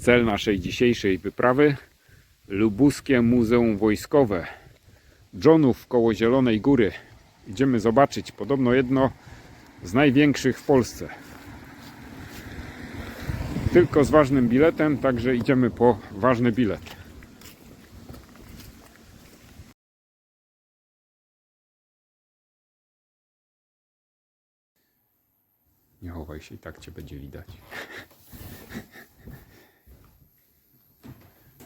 Cel naszej dzisiejszej wyprawy Lubuskie Muzeum Wojskowe. Johnów koło Zielonej Góry. Idziemy zobaczyć. Podobno jedno z największych w Polsce. Tylko z ważnym biletem, także idziemy po ważny bilet. Nie chowaj się, i tak cię będzie widać.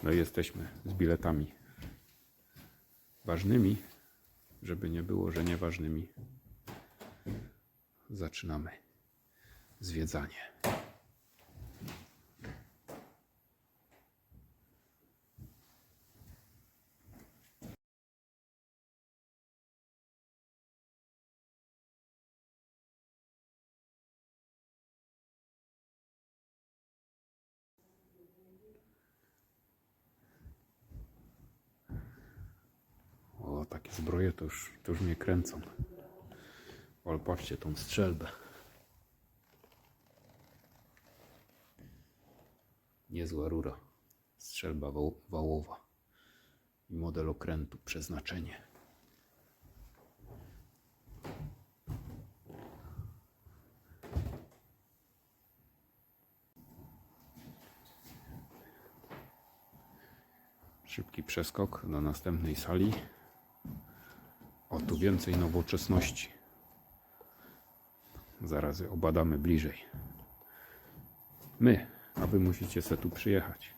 No i jesteśmy z biletami ważnymi, żeby nie było, że nieważnymi. Zaczynamy zwiedzanie. O, takie zbroje to już, to już mnie kręcą. Ale patrzcie tą strzelbę. Niezła rura. Strzelba wał- wałowa. I model okrętu, przeznaczenie. Szybki przeskok do następnej sali. O, tu więcej nowoczesności. Zaraz obadamy bliżej. My, a wy musicie se tu przyjechać.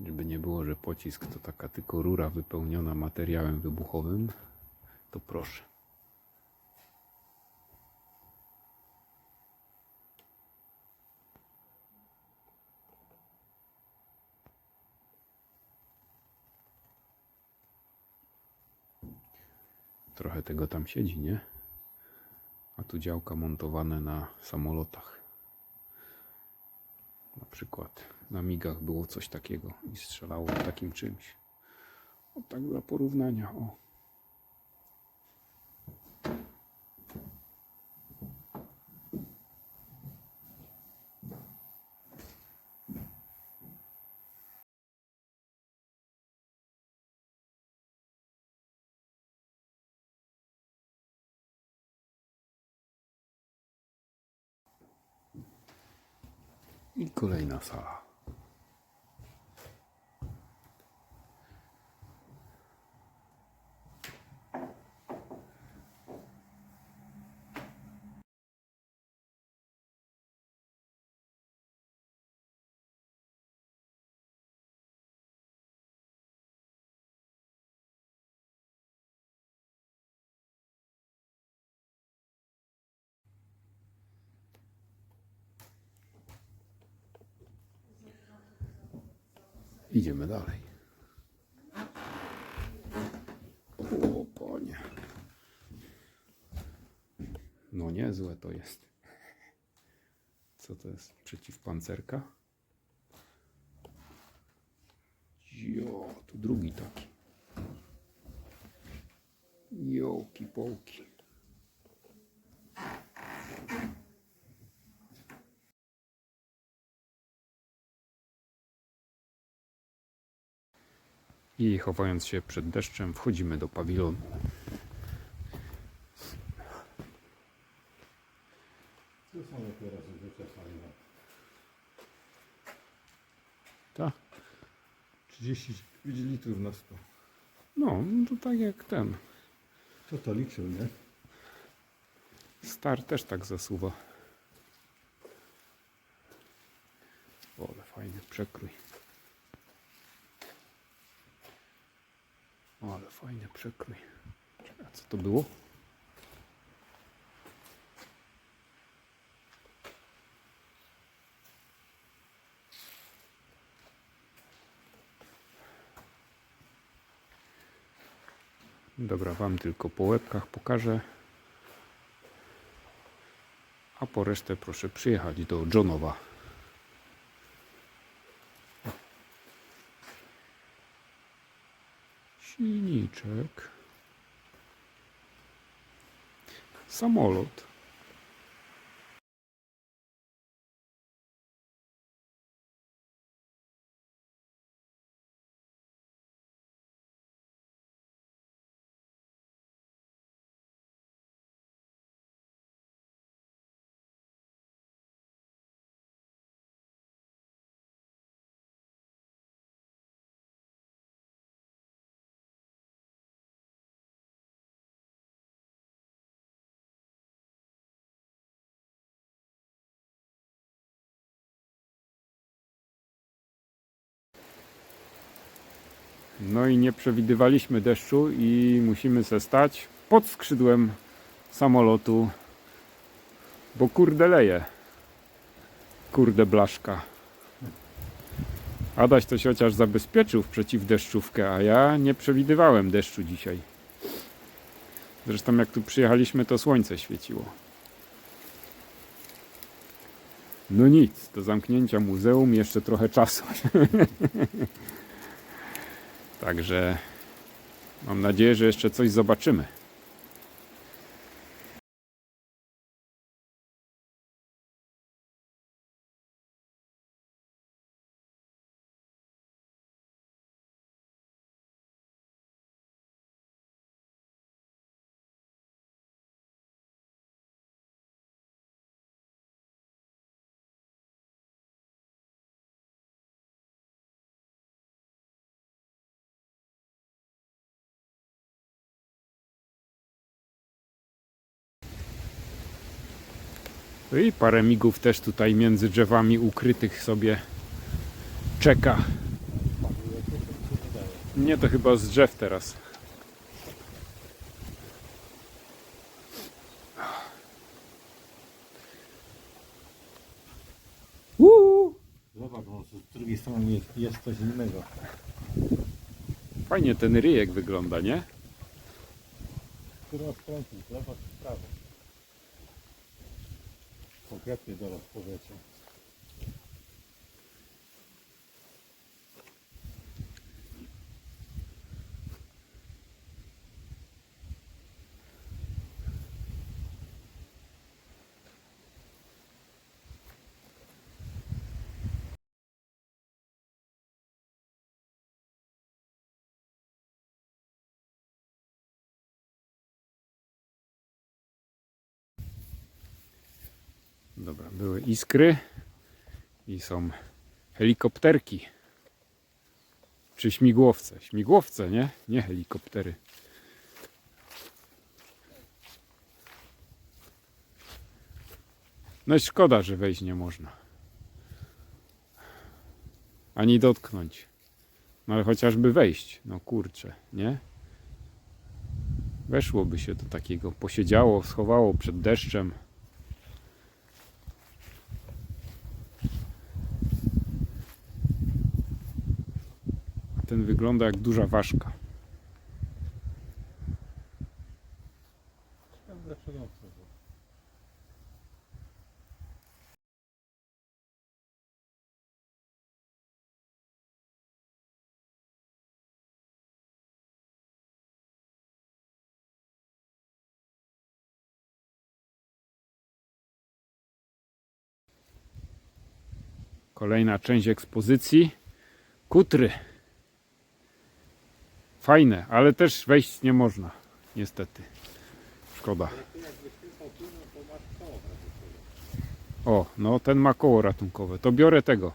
Żeby nie było, że pocisk to taka tylko rura wypełniona materiałem wybuchowym, to proszę. Trochę tego tam siedzi, nie? A tu działka montowane na samolotach. Na przykład na migach było coś takiego i strzelało takim czymś. O tak dla porównania, o. I kolejna sala. Idziemy dalej. O panie. No niezłe to jest. Co to jest? Przeciwpancerka? Jo, tu drugi taki. Jołki połki. I chowając się przed deszczem, wchodzimy do pawilonu. Tak? 39 litrów na 100. No, to tak jak ten. Co to liczył, nie? Star też tak zasuwa. O, ale fajny przekrój. Ale fajny przekrój. A co to było? Dobra, Wam tylko po łebkach pokażę. A po resztę proszę przyjechać do Johnowa. Samolot. No i nie przewidywaliśmy deszczu i musimy se stać pod skrzydłem samolotu, bo kurde leje. Kurde blaszka. Adaś to się chociaż zabezpieczył w przeciwdeszczówkę, a ja nie przewidywałem deszczu dzisiaj. Zresztą jak tu przyjechaliśmy, to słońce świeciło. No nic, do zamknięcia muzeum jeszcze trochę czasu. Także mam nadzieję, że jeszcze coś zobaczymy. I parę migów też tutaj między drzewami ukrytych sobie czeka. Nie, to chyba z drzew teraz. Z drugiej strony jest, coś innego. fajnie ten ryjek wygląda, nie? Którą skręcić, lewo czy prawo? прекрасний дорог. Побачимо. Dobra, były iskry i są helikopterki. Czy śmigłowce? Śmigłowce, nie? Nie helikoptery. No i szkoda, że wejść nie można. Ani dotknąć. No ale chociażby wejść. No kurczę, nie? Weszłoby się do takiego, posiedziało, schowało przed deszczem. Ten wygląda jak duża ważka. Kolejna część ekspozycji. Kutry. Fajne, ale też wejść nie można. Niestety. Szkoda. O, no ten ma koło ratunkowe. To biorę tego.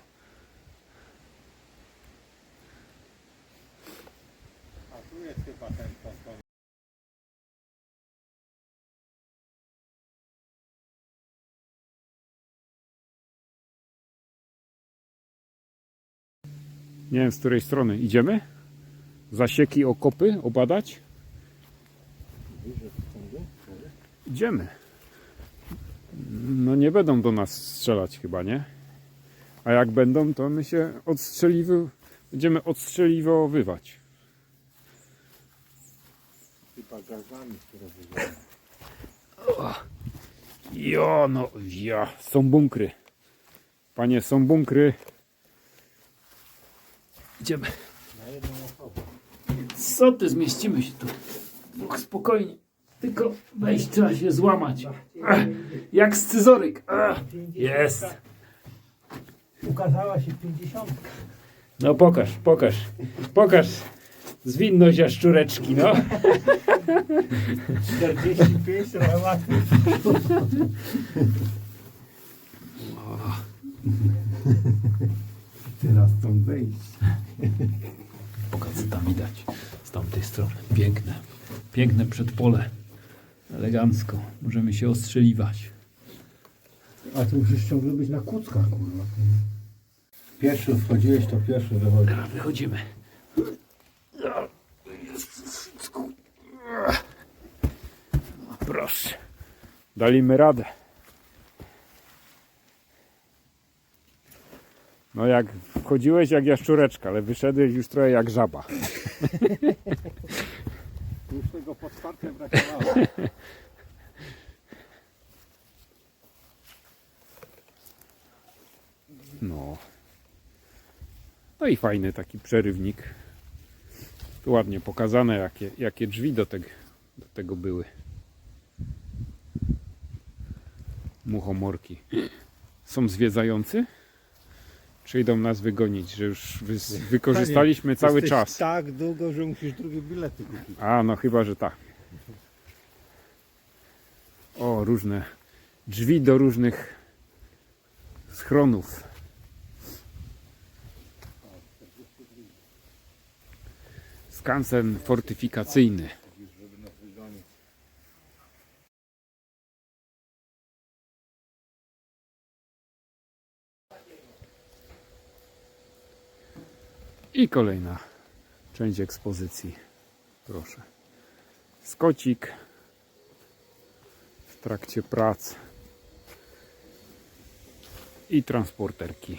Nie wiem z której strony. Idziemy? Zasieki, okopy obadać? Idziemy. No nie będą do nas strzelać chyba, nie? A jak będą, to my się odstrzeliwy... będziemy odstrzeliwowywać. Chyba gazami, które. Jo, no, ja, są bunkry. Panie, są bunkry. Idziemy. Na jedną. Co ty, zmieścimy się tu. Dwóch spokojnie. Tylko wejść trzeba się złamać. Ach, jak scyzoryk. Ach, Jest. Ukazała się 50. No pokaż, pokaż. Pokaż zwinność jaszczureczki, no. 45 relacje. Teraz stąd wejść. Pokaż co tam widać strony. Piękne. Piękne przedpole. Elegancko. Możemy się ostrzeliwać. A tu już ciągle być na kuckach, kurwa. Pierwszy wchodziłeś, to pierwszy wychodzi. Teraz wychodzimy. Proszę. Daliśmy radę. No jak wchodziłeś jak jaszczureczka, ale wyszedłeś już trochę jak żaba. No. No i fajny taki przerywnik. Tu ładnie pokazane, jakie, jakie drzwi do, tego do tego były. Muchomorki. Są zwiedzający? Czy idą nas wygonić, że już wy, wykorzystaliśmy cały Jesteś czas? tak długo, że musisz drugie bilety kupić. A, no chyba, że tak. O, różne drzwi do różnych schronów. Skansen fortyfikacyjny. I kolejna część ekspozycji. Proszę. Skocik w trakcie prac i transporterki.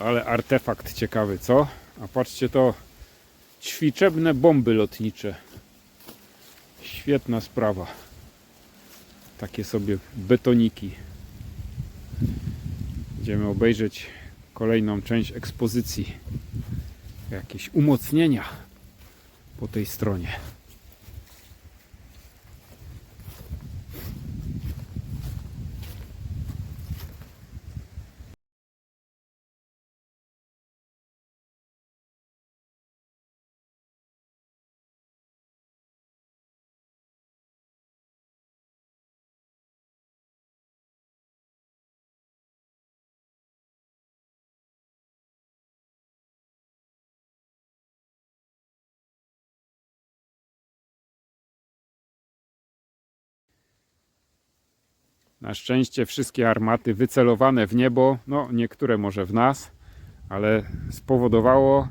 Ale artefakt ciekawy, co? A patrzcie to ćwiczebne bomby lotnicze. Świetna sprawa. Takie sobie betoniki. Będziemy obejrzeć kolejną część ekspozycji. Jakieś umocnienia po tej stronie. Na szczęście wszystkie armaty wycelowane w niebo, no niektóre może w nas, ale spowodowało,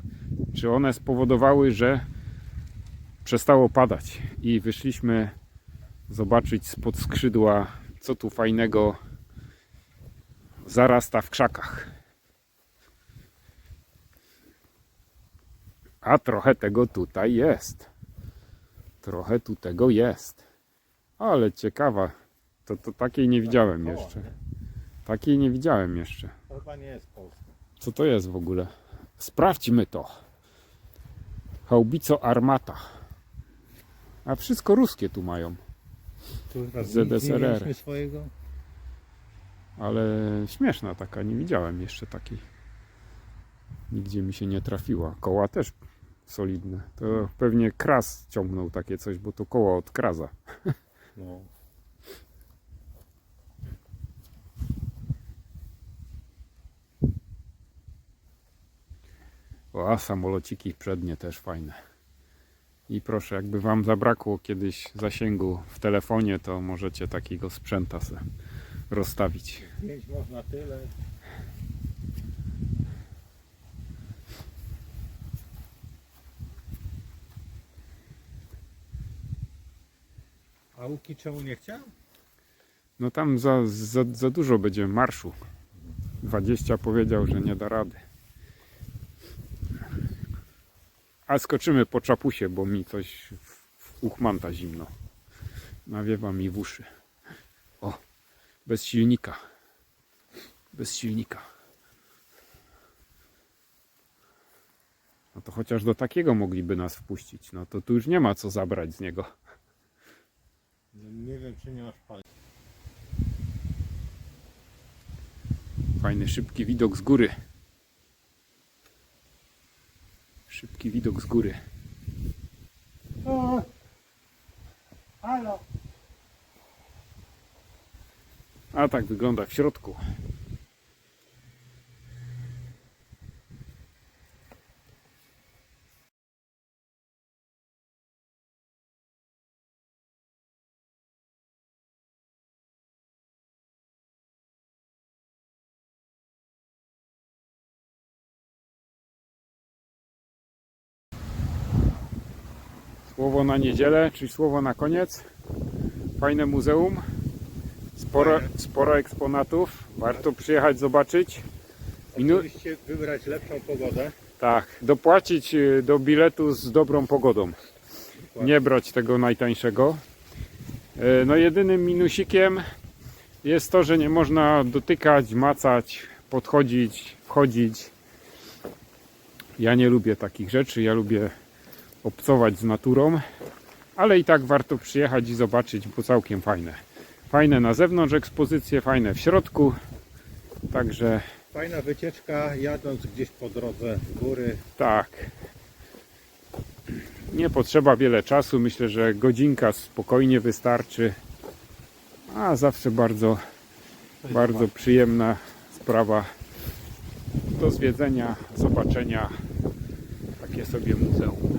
czy one spowodowały, że przestało padać i wyszliśmy zobaczyć spod skrzydła, co tu fajnego zarasta w krzakach. A trochę tego tutaj jest. Trochę tu tego jest. Ale ciekawa to, to takiej nie widziałem koło, jeszcze. nie? Takiej nie widziałem jeszcze. To chyba nie jest Polska. Co to jest w ogóle? Sprawdźmy to. Haubico Armata. A wszystko ruskie tu mają. Tu chyba ZSRR. swojego. Ale śmieszna taka, nie widziałem jeszcze takiej. Nigdzie mi się nie trafiła. Koła też solidne. To pewnie kras ciągnął takie coś, bo to koła od kraza. No. O, a samolociki przednie też fajne. I proszę, jakby Wam zabrakło kiedyś zasięgu w telefonie, to możecie takiego sprzęta sobie rozstawić. Zdjęć można tyle. A Łuki czemu nie chciał? No tam za, za, za dużo będzie marszu. 20 powiedział, że nie da rady. A skoczymy po czapusie, bo mi coś w, uchmanta zimno. Nawiewa mi w uszy. O, bez silnika. Bez silnika. No to chociaż do takiego mogliby nas wpuścić. No to tu już nie ma co zabrać z niego. Nie wiem, czy nie masz paliwa. Fajny, szybki widok z góry. Szybki widok z góry. O! Halo! A tak wygląda w środku. Słowo na niedzielę, czyli słowo na koniec. Fajne muzeum. Sporo, sporo eksponatów. Warto przyjechać zobaczyć. Minu- Oczywiście wybrać lepszą pogodę. tak, dopłacić y, do biletu z dobrą pogodą. Nie brać tego najtańszego. E, No jedynym minusikiem jest to, że nie można dotykać, macać, podchodzić, wchodzić. Ja nie lubię takich rzeczy, ja lubię obcować z naturą, ale i tak warto przyjechać i zobaczyć, bo całkiem fajne. Fajne na zewnątrz ekspozycje, fajne w środku. Także Fajna wycieczka, jadąc gdzieś po drodze w góry. Tak. Nie potrzeba wiele czasu. Myślę, że godzinka spokojnie wystarczy. A zawsze bardzo, bardzo przyjemna sprawa do zwiedzenia, zobaczenia. Takie sobie muzeum.